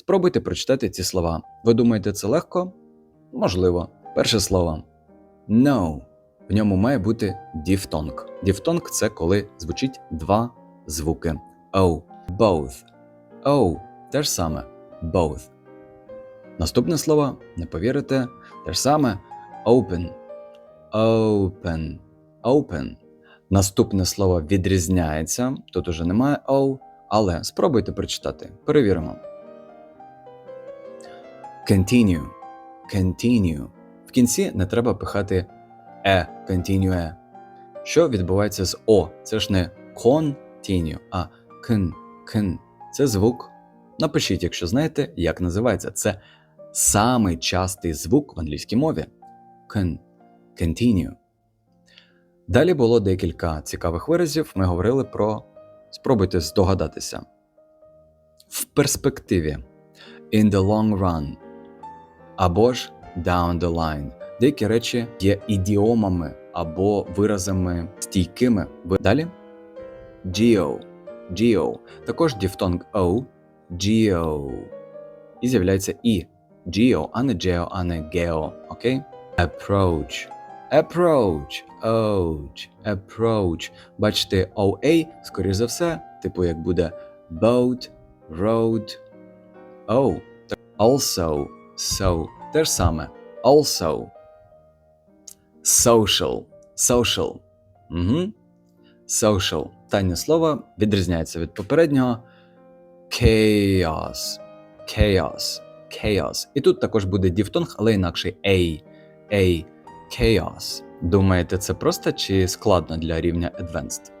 Спробуйте прочитати ці слова. Ви думаєте, це легко? Можливо. Перше слово no. В ньому має бути діфтонг. Діфтонг це коли звучить два звуки. O. Both. O. Те ж саме. Both. Наступне слово, не повірите, те ж саме open. Open. Open. Наступне слово відрізняється. Тут уже немає O, але спробуйте прочитати. Перевіримо. Continue. Continue. В кінці не треба пихати е, continue. Що відбувається з О? Це ж не continue, а кн, кн. Це звук. Напишіть, якщо знаєте, як називається. Це самий частий звук в англійській мові. Кн. Continue. Далі було декілька цікавих виразів. Ми говорили про. Спробуйте здогадатися. В перспективі. In the long run. Або ж down the line. Деякі речі є ідіомами або виразами стійкими. Далі. Geo. Geo. Також діфтонг O. Geo. І з'являється І. Geo, а не Geo, а не Geo. Окей? Approach. Approach. Ouch. Approach. Бачите, OA, скоріш за все, типу як буде boat, road. Oh. Also. So. Те ж саме. Also. Social. Social. Угу. Social. Останнє слово відрізняється від попереднього. Chaos. Chaos. Chaos. І тут також буде діфтонг, але інакший A. A. Chaos. Думаєте, це просто чи складно для рівня Advanced?